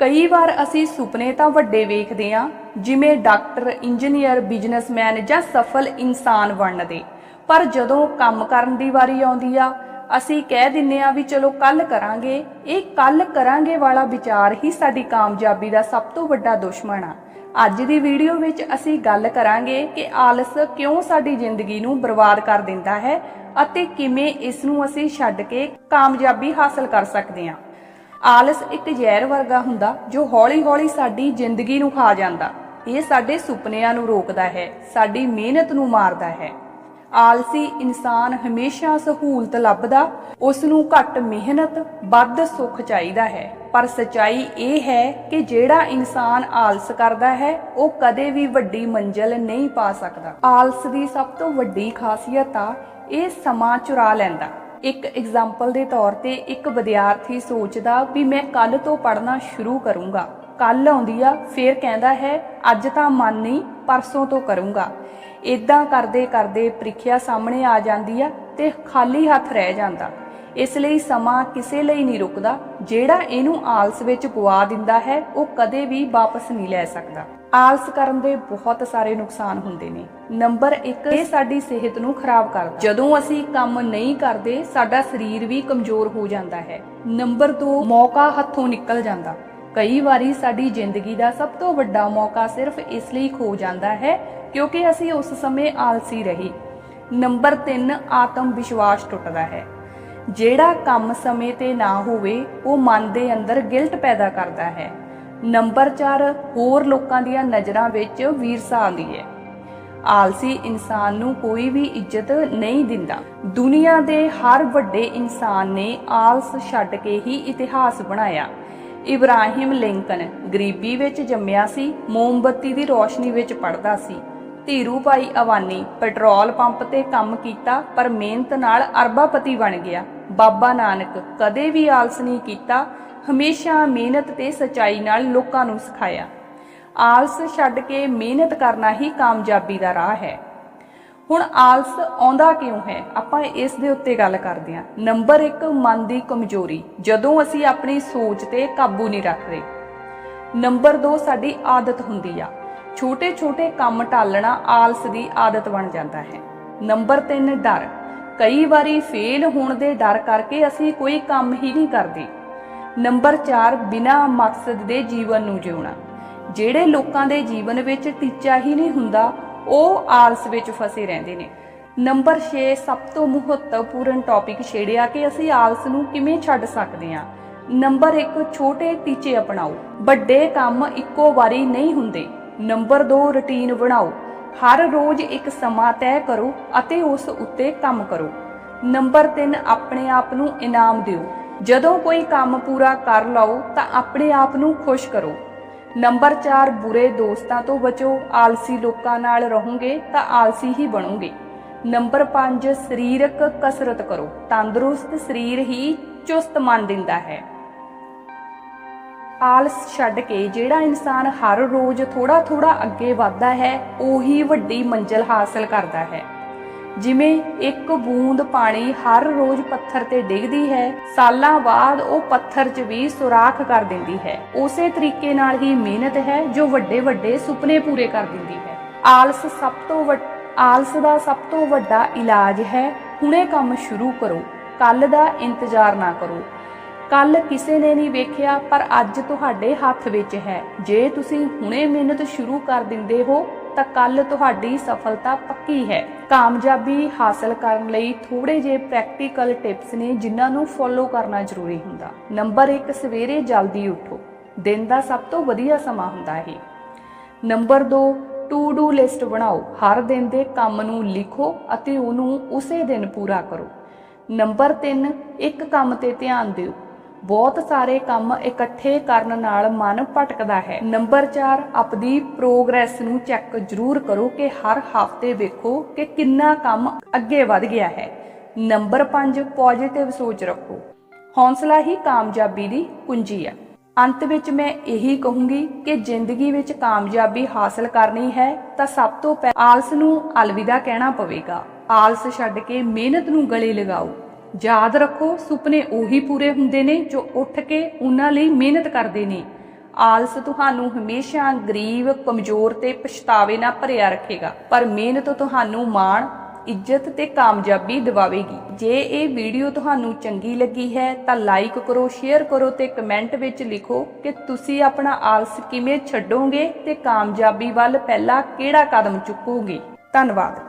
ਕਈ ਵਾਰ ਅਸੀਂ ਸੁਪਨੇ ਤਾਂ ਵੱਡੇ ਵੇਖਦੇ ਹਾਂ, ਜਿਵੇਂ ਡਾਕਟਰ, ਇੰਜੀਨੀਅਰ, ਬਿਜ਼ਨਸਮੈਨ ਜਾਂ ਸਫਲ ਇਨਸਾਨ ਬਣਨ ਦੇ ਪਰ ਜਦੋਂ ਕੰਮ ਕਰਨ ਦੀ ਵਾਰੀ ਆਉਂਦੀ ਆ, ਅਸੀਂ ਕਹਿ ਦਿੰਨੇ ਆ ਵੀ ਚਲੋ ਕੱਲ ਕਰਾਂਗੇ, ਇਹ ਕੱਲ ਕਰਾਂਗੇ ਵਾਲਾ ਵਿਚਾਰ ਹੀ ਸਾਡੀ ਕਾਮਯਾਬੀ ਦਾ ਸਭ ਤੋਂ ਵੱਡਾ ਦੁਸ਼ਮਣ ਆ। ਅੱਜ ਦੀ ਵੀਡੀਓ ਵਿੱਚ ਅਸੀਂ ਗੱਲ ਕਰਾਂਗੇ ਕਿ ਆਲਸ ਕਿਉਂ ਸਾਡੀ ਜ਼ਿੰਦਗੀ ਨੂੰ ਬਰਬਾਦ ਕਰ ਦਿੰਦਾ ਹੈ ਅਤੇ ਕਿਵੇਂ ਇਸ ਨੂੰ ਅਸੀਂ ਛੱਡ ਕੇ ਕਾਮਯਾਬੀ ਹਾਸਲ ਕਰ ਸਕਦੇ ਹਾਂ। ਆਲਸ ਇੱਕ ਜ਼ਹਿਰ ਵਰਗਾ ਹੁੰਦਾ ਜੋ ਹੌਲੀ-ਹੌਲੀ ਸਾਡੀ ਜ਼ਿੰਦਗੀ ਨੂੰ ਖਾ ਜਾਂਦਾ। ਇਹ ਸਾਡੇ ਸੁਪਨਿਆਂ ਨੂੰ ਰੋਕਦਾ ਹੈ, ਸਾਡੀ ਮਿਹਨਤ ਨੂੰ ਮਾਰਦਾ ਹੈ। ਆਲਸੀ ਇਨਸਾਨ ਹਮੇਸ਼ਾ ਸਹੂਲਤ ਲੱਭਦਾ, ਉਸ ਨੂੰ ਘੱਟ ਮਿਹਨਤ, ਵੱਧ ਸੁੱਖ ਚਾਹੀਦਾ ਹੈ। ਪਰ ਸਚਾਈ ਇਹ ਹੈ ਕਿ ਜਿਹੜਾ ਇਨਸਾਨ ਆਲਸ ਕਰਦਾ ਹੈ, ਉਹ ਕਦੇ ਵੀ ਵੱਡੀ ਮੰਜ਼ਿਲ ਨਹੀਂ ਪਾ ਸਕਦਾ। ਆਲਸ ਦੀ ਸਭ ਤੋਂ ਵੱਡੀ ਖਾਸੀਅਤ ਆ, ਇਹ ਸਮਾਂ ਚੁਰਾ ਲੈਂਦਾ। ਇੱਕ ਐਗਜ਼ਾਮਪਲ ਦੇ ਤੌਰ ਤੇ ਇੱਕ ਵਿਦਿਆਰਥੀ ਸੋਚਦਾ ਵੀ ਮੈਂ ਕੱਲ ਤੋਂ ਪੜ੍ਹਨਾ ਸ਼ੁਰੂ ਕਰੂੰਗਾ। ਕੱਲ ਆਉਂਦੀ ਆ, ਫਿਰ ਕਹਿੰਦਾ ਹੈ, ਅੱਜ ਤਾਂ ਮਨ ਨਹੀਂ, ਪਰਸੋਂ ਤੋਂ ਕਰੂੰਗਾ। ਇਦਾਂ ਕਰਦੇ ਕਰਦੇ ਪ੍ਰੀਖਿਆ ਸਾਹਮਣੇ ਆ ਜਾਂਦੀ ਆ ਤੇ ਖਾਲੀ ਹੱਥ ਰਹਿ ਜਾਂਦਾ। ਇਸ ਲਈ ਸਮਾਂ ਕਿਸੇ ਲਈ ਨਹੀਂ ਰੁਕਦਾ, ਜਿਹੜਾ ਇਹਨੂੰ ਆਲਸ ਵਿੱਚ ਪਵਾ ਦਿੰਦਾ ਹੈ, ਉਹ ਕਦੇ ਵੀ ਵਾਪਸ ਨਹੀਂ ਲੈ ਸਕਦਾ। ਆਲਸ ਕਰਨ ਦੇ ਬਹੁਤ ਸਾਰੇ ਨੁਕਸਾਨ ਹੁੰਦੇ ਨੇ। ਨੰਬਰ 1 ਇਹ ਸਾਡੀ ਸਿਹਤ ਨੂੰ ਖਰਾਬ ਕਰਦਾ। ਜਦੋਂ ਅਸੀਂ ਕੰਮ ਨਹੀਂ ਕਰਦੇ, ਸਾਡਾ ਸਰੀਰ ਵੀ ਕਮਜ਼ੋਰ ਹੋ ਜਾਂਦਾ ਹੈ। ਨੰਬਰ 2 ਮੌਕਾ ਹੱਥੋਂ ਨਿਕਲ ਜਾਂਦਾ। ਕਈ ਵਾਰੀ ਸਾਡੀ ਜ਼ਿੰਦਗੀ ਦਾ ਸਭ ਤੋਂ ਵੱਡਾ ਮੌਕਾ ਸਿਰਫ ਇਸ ਲਈ ਖੋ ਜਾਂਦਾ ਹੈ ਕਿਉਂਕਿ ਅਸੀਂ ਉਸ ਸਮੇਂ ਆਲਸੀ ਰਹੀ। ਨੰਬਰ 3 ਆਤਮ ਵਿਸ਼ਵਾਸ ਟੁੱਟਦਾ ਹੈ। ਜਿਹੜਾ ਕੰਮ ਸਮੇਂ ਤੇ ਨਾ ਹੋਵੇ, ਉਹ ਮਨ ਦੇ ਅੰਦਰ ਗਿਲਟ ਪੈਦਾ ਕਰਦਾ ਹੈ। ਨੰਬਰ 4 ਹੋਰ ਲੋਕਾਂ ਦੀਆਂ ਨਜ਼ਰਾਂ ਵਿੱਚ ਵੀਰਸਾ ਆਉਂਦੀ ਹੈ। ਆਲਸੀ ਇਨਸਾਨ ਨੂੰ ਕੋਈ ਵੀ ਇੱਜ਼ਤ ਨਹੀਂ ਦਿੰਦਾ। ਦੁਨੀਆ ਦੇ ਹਰ ਵੱਡੇ ਇਨਸਾਨ ਨੇ ਆਲਸ ਛੱਡ ਕੇ ਹੀ ਇਤਿਹਾਸ ਬਣਾਇਆ। ਇਬਰਾਹਿਮ ਲਿੰਕਨ ਗਰੀਬੀ ਵਿੱਚ ਜੰਮਿਆ ਸੀ, ਮੋਮਬੱਤੀ ਦੀ ਰੋਸ਼ਨੀ ਵਿੱਚ ਪੜਦਾ ਸੀ। ਧੀਰੂ ਭਾਈ ਅਵਾਨੀ ਪੈਟਰੋਲ ਪੰਪ ਤੇ ਕੰਮ ਕੀਤਾ, ਪਰ ਮਿਹਨਤ ਨਾਲ ਅਰਬਾਪਤੀ ਬਣ ਗਿਆ। ਬਾਬਾ ਨਾਨਕ ਕਦੇ ਵੀ ਆਲਸ ਨਹੀਂ ਕੀਤਾ, ਹਮੇਸ਼ਾ ਮਿਹਨਤ ਤੇ ਸਚਾਈ ਨਾਲ ਲੋਕਾਂ ਨੂੰ ਸਿਖਾਇਆ। ਆਲਸ ਛੱਡ ਕੇ ਮਿਹਨਤ ਕਰਨਾ ਹੀ ਕਾਮਯਾਬੀ ਦਾ ਰਾਹ ਹੈ। ਹੁਣ ਆਲਸ ਆਉਂਦਾ ਕਿਉਂ ਹੈ? ਆਪਾਂ ਇਸ ਦੇ ਉੱਤੇ ਗੱਲ ਕਰਦੇ ਹਾਂ। ਨੰਬਰ 1 ਮਨ ਦੀ ਕਮਜ਼ੋਰੀ, ਜਦੋਂ ਅਸੀਂ ਆਪਣੀ ਸੋਚ ਤੇ ਕਾਬੂ ਨਹੀਂ ਰੱਖਦੇ। ਨੰਬਰ 2 ਸਾਡੀ ਆਦਤ ਹੁੰਦੀ ਆ। ਛੋਟੇ-ਛੋਟੇ ਕੰਮ ਟਾਲਣਾ ਆਲਸ ਦੀ ਆਦਤ ਬਣ ਜਾਂਦਾ ਹੈ। ਨੰਬਰ 3 ਡਰ। ਕਈ ਵਾਰੀ ਫੇਲ ਹੋਣ ਦੇ ਡਰ ਕਰਕੇ ਅਸੀਂ ਕੋਈ ਕੰਮ ਹੀ ਨਹੀਂ ਕਰਦੇ। ਨੰਬਰ 4 ਬਿਨਾਂ ਮਕਸਦ ਦੇ ਜੀਵਨ ਨੂੰ ਜਿਉਣਾ। ਜਿਹੜੇ ਲੋਕਾਂ ਦੇ ਜੀਵਨ ਵਿੱਚ ਟੀਚਾ ਹੀ ਨਹੀਂ ਹੁੰਦਾ, ਉਹ ਆਲਸ ਵਿੱਚ ਫਸੇ ਰਹਿੰਦੇ ਨੇ। ਨੰਬਰ 6 ਸਭ ਤੋਂ ਮਹੱਤਵਪੂਰਨ ਟੌਪਿਕ ਛੇੜਿਆ ਕਿ ਅਸੀਂ ਆਲਸ ਨੂੰ ਕਿਵੇਂ ਛੱਡ ਸਕਦੇ ਹਾਂ। ਨੰਬਰ 1 ਛੋਟੇ ਟੀਚੇ ਅਪਣਾਓ। ਵੱਡੇ ਕੰਮ ਇੱਕੋ ਵਾਰੀ ਨਹੀਂ ਹੁੰਦੇ। ਨੰਬਰ 2 ਰੁਟੀਨ ਬਣਾਓ। ਹਰ ਰੋਜ਼ ਇੱਕ ਸਮਾਂ ਤੈਅ ਕਰੋ ਅਤੇ ਉਸ ਉੱਤੇ ਕੰਮ ਕਰੋ। ਨੰਬਰ 3 ਆਪਣੇ ਆਪ ਨੂੰ ਇਨਾਮ ਦਿਓ। ਜਦੋਂ ਕੋਈ ਕੰਮ ਪੂਰਾ ਕਰ ਲਓ, ਤਾਂ ਆਪਣੇ ਆਪ ਨੂੰ ਖੁਸ਼ ਕਰੋ। ਨੰਬਰ 4 ਬੁਰੇ ਦੋਸਤਾਂ ਤੋਂ ਬਚੋ। ਆਲਸੀ ਲੋਕਾਂ ਨਾਲ ਰਹੋਗੇ, ਤਾਂ ਆਲਸੀ ਹੀ ਬਣੋਗੇ। ਨੰਬਰ 5 ਸਰੀਰਕ ਕਸਰਤ ਕਰੋ। ਤੰਦਰੁਸਤ ਸਰੀਰ ਹੀ ਚੁਸਤ ਮਨ ਦਿੰਦਾ ਹੈ। ਆਲਸ ਛੱਡ ਕੇ ਜਿਹੜਾ ਇਨਸਾਨ ਹਰ ਰੋਜ਼ ਥੋੜਾ ਥੋੜਾ ਅੱਗੇ ਵਧਦਾ ਹੈ, ਉਹੀ ਵੱਡੀ ਮੰਜ਼ਿਲ ਹਾਸਲ ਕਰਦਾ ਹੈ। ਜਿਵੇਂ ਇੱਕ ਬੂੰਦ ਪਾਣੀ ਹਰ ਰੋਜ਼ ਪੱਥਰ ਤੇ ਡਿੱਗਦੀ ਹੈ, ਸਾਲਾਂ ਬਾਅਦ ਉਹ ਪੱਥਰ 'ਚ ਵੀ ਸੁਰਾਖ ਕਰ ਦਿੰਦੀ ਹੈ। ਉਸੇ ਤਰੀਕੇ ਨਾਲ ਹੀ ਮਿਹਨਤ ਹੈ ਜੋ ਵੱਡੇ ਵੱਡੇ ਸੁਪਨੇ ਪੂਰੇ ਕਰ ਦਿੰਦੀ ਹੈ। ਆਲਸ ਸਭ ਤੋਂ ਵੱਡ ਆਲਸ ਦਾ ਸਭ ਤੋਂ ਵੱਡਾ ਇਲਾਜ ਹੈ, ਹੁਣੇ ਕੰਮ ਸ਼ੁਰੂ ਕਰੋ ਕੱਲ ਦਾ ਇੰਤਜ਼ਾਰ ਨਾ ਕਰੋ। ਕੱਲ ਕਿਸੇ ਨੇ ਨਹੀਂ ਵੇਖਿਆ, ਪਰ ਅੱਜ ਤੁਹਾਡੇ ਹੱਥ ਵਿੱਚ ਹੈ। ਜੇ ਤੁਸੀਂ ਹੁਣੇ ਮਿਹਨਤ ਸ਼ੁਰੂ ਕਰ ਦਿੰਦੇ ਹੋ, ਤਾਂ ਕੱਲ ਤੁਹਾਡੀ ਸਫਲਤਾ ਪੱਕੀ ਹੈ। ਕਾਮਯਾਬੀ ਹਾਸਲ ਕਰਨ ਲਈ ਥੋੜੇ ਜਿਹੇ ਪ੍ਰੈਕਟੀਕਲ ਟਿਪਸ ਨੇ ਜਿਨ੍ਹਾਂ ਨੂੰ ਫੋਲੋ ਕਰਨਾ ਜ਼ਰੂਰੀ ਹੁੰਦਾ। ਨੰਬਰ 1 ਸਵੇਰੇ ਜਲਦੀ ਉੱਠੋ। ਦਿਨ ਦਾ ਸਭ ਤੋਂ ਵਧੀਆ ਸਮਾਂ ਹੁੰਦਾ ਹੈ ਨੰਬਰ 2 ਟੂ ਡੂ ਲਿਸਟ ਬਣਾਓ। ਹਰ ਦਿਨ ਦੇ ਕੰਮ ਨੂੰ ਲਿਖੋ ਅਤੇ ਉਹਨੂੰ ਉਸੇ ਦਿਨ ਪੂਰਾ ਕਰੋ। ਨੰਬਰ 3 ਇੱਕ ਕੰਮ ਤੇ ਧਿਆਨ ਦਿਓ। ਬਹੁਤ ਸਾਰੇ ਕੰਮ ਇਕੱਠੇ ਕਰਨ ਨਾਲ ਮਨ ਭਟਕਦਾ ਹੈ। ਨੰਬਰ 4 ਆਪਣੀ ਪ੍ਰੋਗਰੈਸ ਨੂੰ ਚੈੱਕ ਜ਼ਰੂਰ ਕਰੋ ਕਿ ਹਰ ਹਫ਼ਤੇ ਵੇਖੋ ਕਿ ਕਿੰਨਾ ਕੰਮ ਅੱਗੇ ਵਧ ਗਿਆ ਹੈ। ਨੰਬਰ 5 ਪੋਜ਼ਿਟਿਵ ਸੋਚ ਰੱਖੋ। ਹੌਸਲਾ ਹੀ ਕਾਮਯਾਬੀ ਦੀ ਕੁੰਜੀ ਹੈ। ਅੰਤ ਵਿੱਚ ਮੈਂ ਇਹੀ ਕਹੂੰਗੀ ਕਿ ਜ਼ਿੰਦਗੀ ਵਿੱਚ ਕਾਮਯਾਬੀ ਹਾਸਲ ਕਰਨੀ ਹੈ ਤਾਂ ਸਭ ਤੋਂ ਪਹਿਲਾਂ ਆਲਸ ਨੂੰ ਅਲਵਿਦਾ ਕਹਿਣਾ ਪਵੇਗਾ। ਆਲਸ ਛੱਡ ਕੇ ਮਿਹਨਤ ਨੂੰ ਗਲੇ ਲਗਾਓ। ਯਾਦ ਰੱਖੋ, ਸੁਪਨੇ ਉਹੀ ਪੂਰੇ ਹੁੰਦੇ ਨੇ ਜੋ ਉੱਠ ਕੇ ਉਹਨਾਂ ਲਈ ਮਿਹਨਤ ਕਰਦੇ ਨੇ। ਆਲਸ ਤੁਹਾਨੂੰ ਹਮੇਸ਼ਾ ਗਰੀਬ, ਕਮਜ਼ੋਰ ਤੇ ਪਛਤਾਵੇ ਨਾਲ ਭਰਿਆ ਰੱਖੇਗਾ, ਪਰ ਮਿਹਨਤ ਤੁਹਾਨੂੰ ਮਾਣ, ਇੱਜ਼ਤ ਤੇ ਕਾਮਯਾਬੀ ਦਿਵਾਵੇਗੀ। ਜੇ ਇਹ ਵੀਡੀਓ ਤੁਹਾਨੂੰ ਚੰਗੀ ਲੱਗੀ ਹੈ, ਤਾਂ ਲਾਈਕ ਕਰੋ, ਸ਼ੇਅਰ ਕਰੋ ਤੇ ਕਮੈਂਟ ਵਿੱਚ ਲਿਖੋ ਕਿ ਤੁਸੀਂ ਆਪਣਾ ਆਲਸ ਕਿਵੇਂ ਛੱਡੋਗੇ ਤੇ ਕਾਮਯਾਬੀ ਵੱਲ ਪਹਿਲਾ ਕਿਹੜਾ ਕਦਮ ਚੁੱਕੋਗੇ। ਧੰਨਵਾਦ।